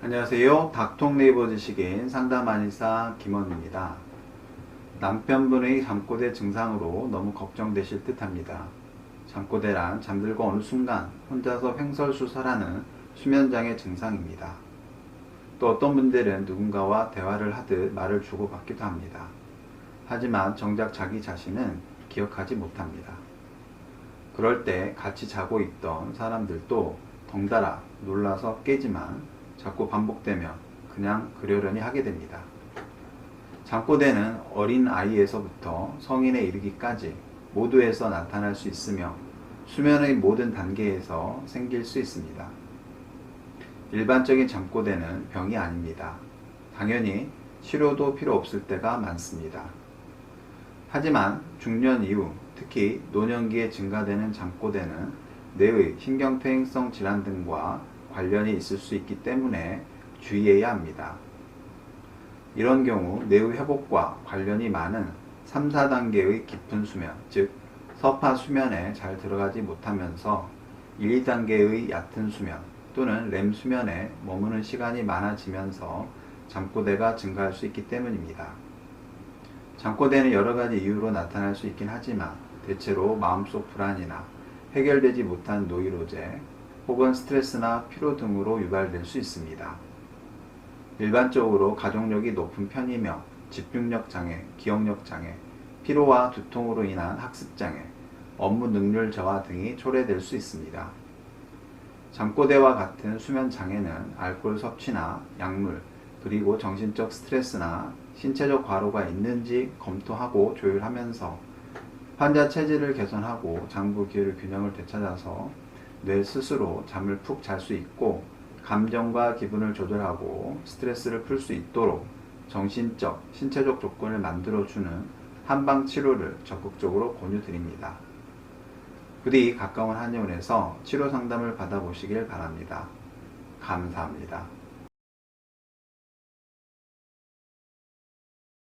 안녕하세요. 닥통 네이버 지식인 상담한의사 김원입니다. 남편분의 잠꼬대 증상으로 너무 걱정되실 듯 합니다. 잠꼬대란 잠들고 어느 순간 혼자서 횡설수설하는 수면장애 증상입니다. 또 어떤 분들은 누군가와 대화를 하듯 말을 주고받기도 합니다. 하지만 정작 자기 자신은 기억하지 못합니다. 그럴 때 같이 자고 있던 사람들도 덩달아 놀라서 깨지만 자꾸 반복되면 그냥 그러려니 하게 됩니다. 잠꼬대는 어린 아이에서부터 성인에 이르기까지 모두에서 나타날 수 있으며 수면의 모든 단계에서 생길 수 있습니다. 일반적인 잠꼬대는 병이 아닙니다. 당연히 치료도 필요 없을 때가 많습니다. 하지만 중년 이후 특히 노년기에 증가되는 잠꼬대는 뇌의 신경퇴행성 질환 등과 관련이 있을 수 있기 때문에 주의해야 합니다. 이런 경우 뇌의 회복과 관련이 많은 3, 4단계의 깊은 수면, 즉 서파 수면에 잘 들어가지 못하면서 1, 2단계의 얕은 수면 또는 렘 수면에 머무는 시간이 많아지면서 잠꼬대가 증가할 수 있기 때문입니다. 잠꼬대는 여러 가지 이유로 나타날 수 있긴 하지만 대체로 마음속 불안이나 해결되지 못한 노이로제 혹은 스트레스나 피로 등으로 유발될 수 있습니다. 일반적으로 가족력이 높은 편이며 집중력 장애, 기억력 장애, 피로와 두통으로 인한 학습 장애, 업무 능률 저하 등이 초래될 수 있습니다. 잠꼬대와 같은 수면 장애는 알코올 섭취나 약물, 그리고 정신적 스트레스나 신체적 과로가 있는지 검토하고 조율하면서 환자 체질을 개선하고 장부 기혈 균형을 되찾아서 뇌 스스로 잠을 푹 잘 수 있고 감정과 기분을 조절하고 스트레스를 풀 수 있도록 정신적, 신체적 조건을 만들어주는 한방 치료를 적극적으로 권유드립니다. 부디 가까운 한의원에서 치료 상담을 받아보시길 바랍니다. 감사합니다.